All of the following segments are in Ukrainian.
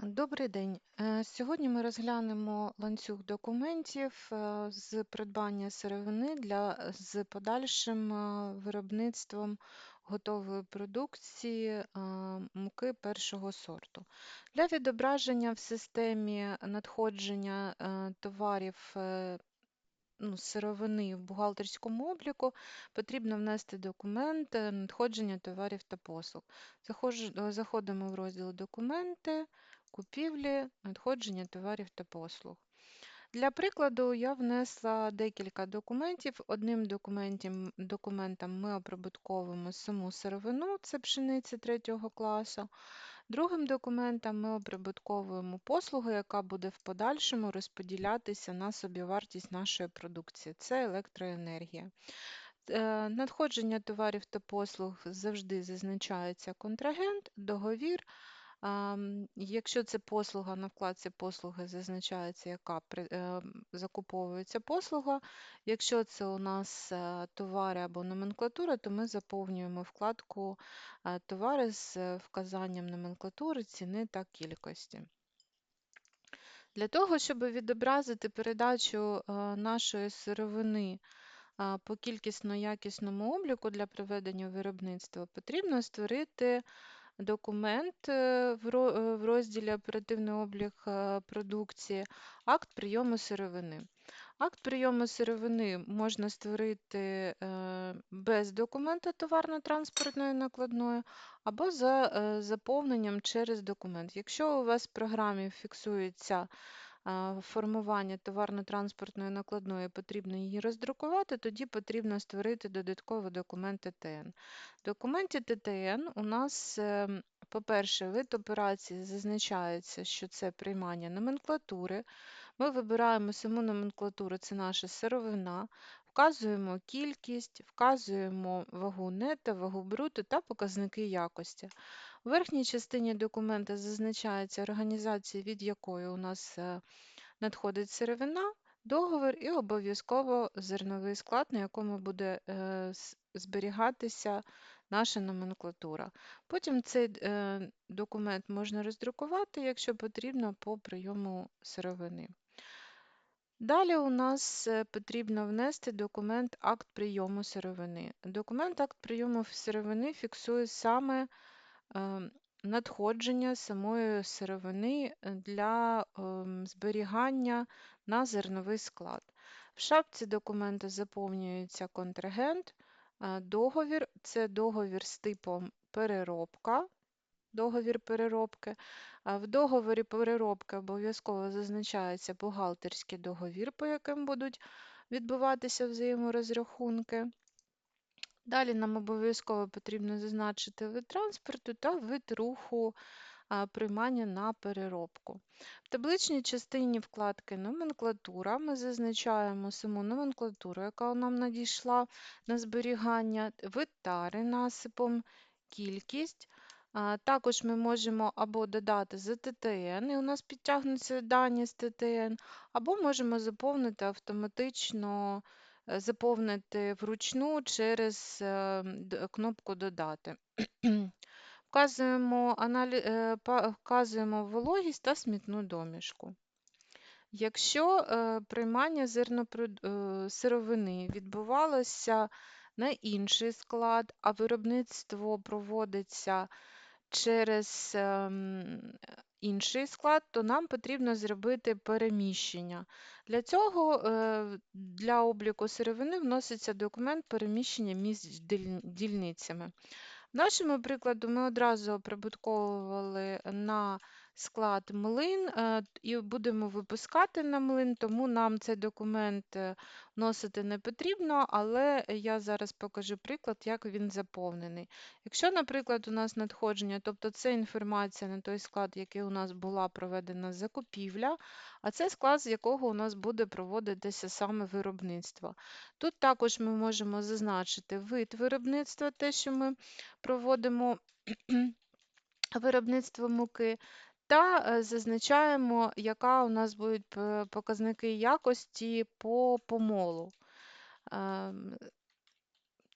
Добрий день. Е, Сьогодні ми розглянемо ланцюг документів е, з придбання сировини для, з подальшим е, виробництвом готової продукції е, муки першого сорту. Для відображення в системі надходження е, товарів е, ну, сировини в бухгалтерському обліку потрібно внести документ е, надходження товарів та послуг. Е, Заходимо в розділ Документи, купівлі, надходження товарів та послуг. Для прикладу, я внесла декілька документів. Одним документом, ми оприбутковуємо саму сировину, це пшениця третього класу. Другим документом ми оприбутковуємо послугу, яка буде в подальшому розподілятися на собівартість нашої продукції. Це електроенергія. Е, Надходження товарів та послуг завжди зазначається контрагент, договір. Якщо це послуга, на вкладці послуги зазначається, яка е, закуповується послуга. Якщо це у нас е, товари або номенклатура, то ми заповнюємо вкладку е, товари з вказанням номенклатури, ціни та кількості. Для того, щоб відобразити передачу нашої сировини по кількісно-якісному обліку для проведення виробництва, потрібно створити документ е, е, в розділі Оперативний облік е, продукції, акт прийому сировини. Акт прийому сировини можна створити е, без документа товарно-транспортної накладної або за заповненням через документ. Якщо у вас в програмі фіксується формування товарно-транспортної накладної, потрібно її роздрукувати, тоді потрібно створити додатковий документ ТТН. В документі ТТН у нас, ем, по-перше, вид операції зазначається, що це приймання номенклатури. Ми вибираємо саму номенклатуру, це наша сировина, вказуємо кількість, вказуємо вагу нета, вагу бруту та показники якості. У верхній частині документа зазначається організація, від якої у нас е, надходить сировина, договір і обов'язково зерновий склад, на якому буде е, зберігатися наша номенклатура. Потім цей е, документ можна роздрукувати, якщо потрібно, по прийому сировини. Далі у нас потрібно внести документ акт прийому сировини. Документ акт прийому сировини фіксує саме надходження самої сировини е, для ем, зберігання на зерновий склад. В шапці документу заповнюється контрагент, е, договір це договір з типом переробка, договір переробки. В договорі переробки обов'язково зазначається бухгалтерський договір, по яким будуть відбуватися взаєморозрахунки. Далі нам обов'язково потрібно зазначити вид транспорту та вид руху приймання на переробку. В табличній частині вкладки Номенклатура ми зазначаємо саму номенклатуру, яка нам надійшла на зберігання, вид тари насипом, кількість. Також ми можемо або додати з ТТН, і у нас підтягнуться дані з ТТН, або можемо заповнити автоматично заповнити вручну через е, кнопку Додати. Вказуємо, аналі... е, вказуємо вологість та смітну домішку. Якщо е, приймання зернопрод... е, сировини відбувалося на інший склад, а виробництво проводиться через ем, інший склад, то нам потрібно зробити переміщення. Для цього е, для обліку сировини вноситься документ переміщення між дільницями. В нашому прикладу ми одразу оприбутковували на склад млин е, і будемо випускати на млин, тому нам цей документ е, вносити не потрібно, але я зараз покажу приклад, як він заповнений. Якщо, наприклад, у нас надходження, тобто це інформація на той склад, який у нас була проведена закупівля, а це склад, з якого у нас буде проводитися саме виробництво. Тут також ми можемо зазначити вид виробництва, те, що ми проводимо виробництво муки, та е, зазначаємо, яка у нас будуть показники якості по помолу. Ем,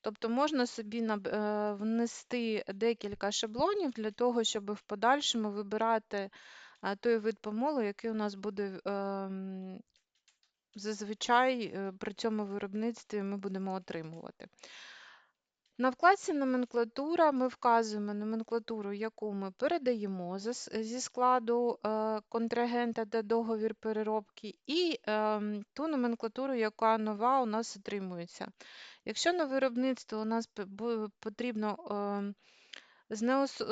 Тобто можна собі е, внести декілька шаблонів для того, щоб в подальшому вибирати той вид помолу, який у нас буде ем, зазвичай е, при цьому виробництві ми будемо отримувати. На вкладці номенклатура ми вказуємо номенклатуру, яку ми передаємо зі складу е, контрагента та договір переробки, і ем, ту номенклатуру, яка нова у нас отримується. Якщо на виробництво у нас потрібно ем,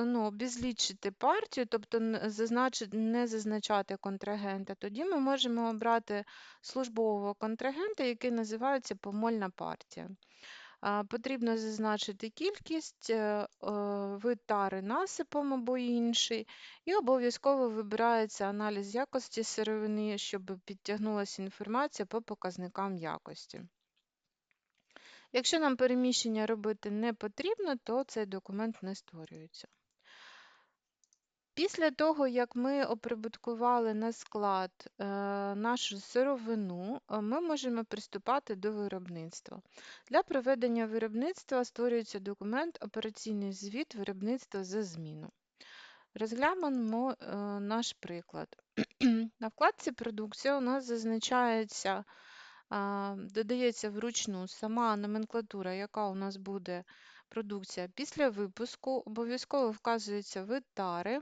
ну, обезлічити партію, тобто не зазначати контрагента, тоді ми можемо обрати службового контрагента, який називається помольна партія. Потрібно зазначити кількість, е, вид тари насипом або інший, і обов'язково вибирається аналіз якості сировини, щоб підтягнулася інформація по показникам якості. Якщо нам переміщення робити не потрібно, то цей документ не створюється. Після того, як ми оприбуткували на склад е, нашу сировину, е, ми можемо приступати до виробництва. Для проведення виробництва створюється документ Операційний звіт виробництва за зміну. Розглянемо е, наш приклад. На вкладці Продукція у нас зазначається, додається вручну сама номенклатура, яка у нас буде продукція після випуску, обов'язково вказується вид тари.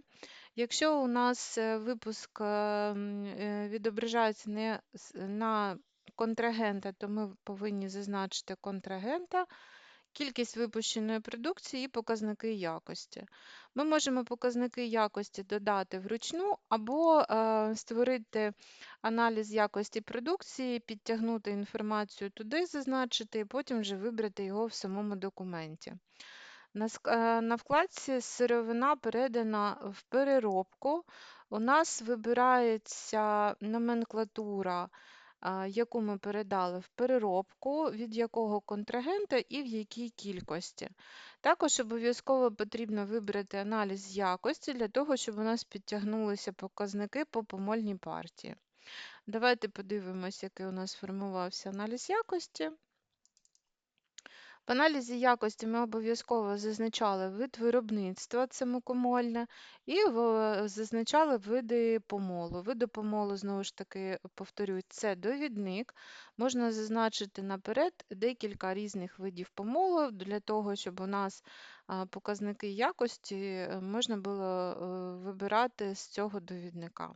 Якщо у нас е, випуск е, е, відображається не на контрагента, то ми повинні зазначити контрагента, кількість випущеної продукції і показники якості. Ми можемо показники якості додати вручну або створити аналіз якості продукції, підтягнути інформацію туди, зазначити, і потім вже вибрати його в самому документі. Е, на вкладці сировина передана в переробку. У нас вибирається номенклатура, яку ми передали в переробку, від якого контрагента і в якій кількості. Також обов'язково потрібно вибрати аналіз якості для того, щоб у нас підтягнулися показники по помольній партії. Давайте подивимося, який у нас формувався аналіз якості. В аналізі якості ми обов'язково зазначали вид виробництва, це мукомольне, і зазначали види помолу. Види помолу, знову ж таки, повторюю, це довідник. Можна зазначити наперед декілька різних видів помолу для того, щоб у нас показники якості е, можна було е, вибирати з цього довідника.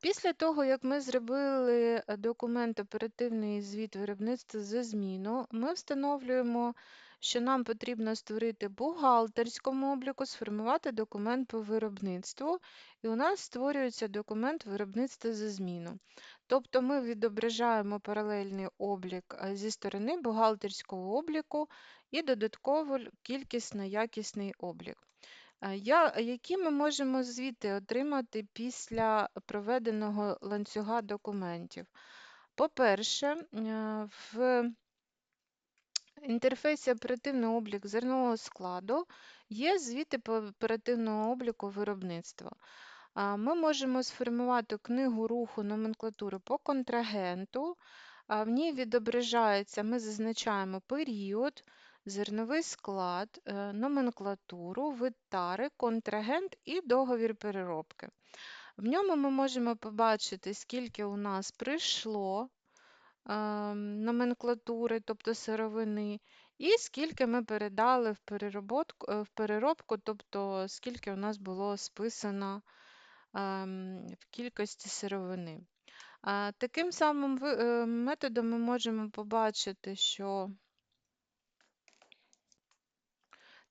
Після того, як ми зробили е, документ оперативний звіт виробництва за зміну, ми встановлюємо, що нам потрібно створити бухгалтерському обліку, сформувати документ по виробництву, і у нас створюється документ виробництва за зміну. Тобто ми відображаємо паралельний облік е, зі сторони бухгалтерського обліку і додатково кількісно-якісний облік. Я, Які ми можемо звіти отримати після проведеного ланцюга документів? По-перше, е, в інтерфейсі оперативний облік зернового складу є звіти по оперативному обліку виробництва. Ми можемо сформувати книгу руху номенклатури по контрагенту, в ній відображається, ми зазначаємо період, зерновий склад, е, номенклатуру, вид тари, контрагент і договір переробки. В ньому ми можемо побачити, скільки у нас прийшло ем, номенклатури, тобто сировини, і скільки ми передали в переробку, е, в переробку, тобто скільки у нас було списано в кількості сировини. Таким самим е, методом ми можемо побачити, що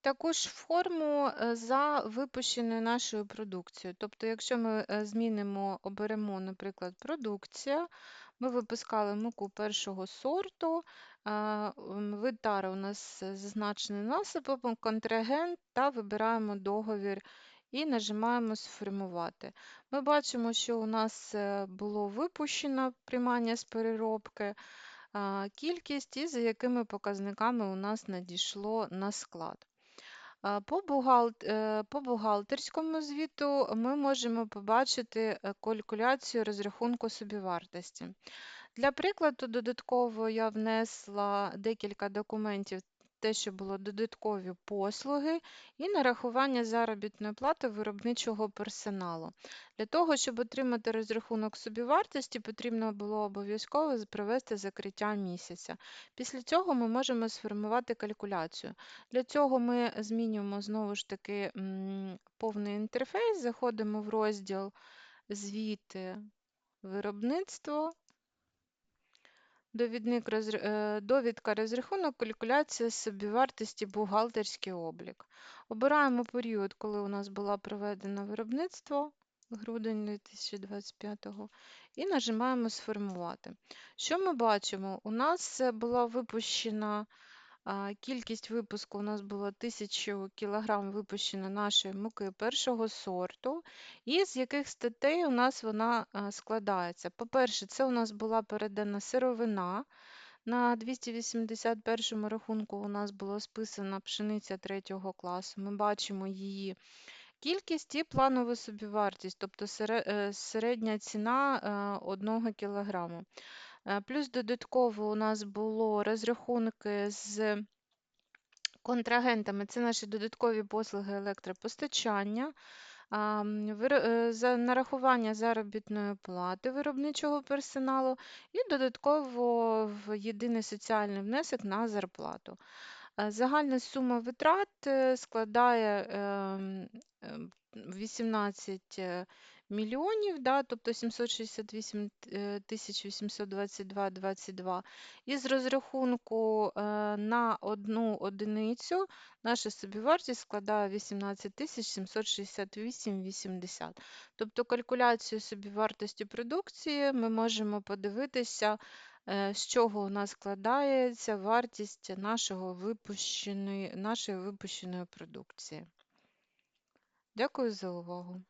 таку ж форму е, за випущеною нашою продукцією. Тобто, якщо ми е, змінимо, оберемо, наприклад, продукція, ми випускали муку першого сорту, вид тари у нас зазначений насипом, контрагент та вибираємо договір і нажимаємо Сформувати. Ми бачимо, що у нас е, було випущено приймання з переробки, кількість і за якими показниками у нас надійшло на склад. По е, по бухгалтерському звіту ми можемо побачити е, калькуляцію розрахунку собівартості. Для прикладу, додатково я внесла декілька документів те, що було додаткові послуги, і нарахування заробітної плати виробничого персоналу. Для того, щоб отримати розрахунок собівартості, потрібно було обов'язково провести закриття місяця. Після цього ми можемо сформувати калькуляцію. Для цього ми змінюємо знову ж таки повний інтерфейс, заходимо в розділ звіти виробництво. Довідник роз... Е, довідка розрахунок, калькуляція собівартості, бухгалтерський облік. Обираємо період, коли у нас було проведено виробництво, грудень 2025 і нажимаємо Сформувати. Що ми бачимо? У нас була випущена Кількість випуску у нас було 1000 кг випущено нашої муки першого сорту, і з яких статей у нас вона складається. По-перше, це у нас була передана сировина. На 281 рахунку у нас була списана пшениця 3 класу. Ми бачимо її кількість і планову собівартість, тобто е, середня ціна 1 кг. Е, плюс додатково у нас було розрахунки з контрагентами, це наші додаткові послуги електропостачання, е, нарахування заробітної плати виробничого персоналу і додатково в єдиний соціальний внесок на зарплату. Е, загальна сума витрат складає 18 ем, ем, мільйонів, да, тобто 768 тисяч 822 22. І з розрахунку на одну одиницю наша собівартість складає 18 тисяч 768 80. Тобто калькуляцію собівартості продукції ми можемо подивитися, е, з чого у нас складається вартість нашого випущеної, нашої випущеної продукції. Дякую за увагу.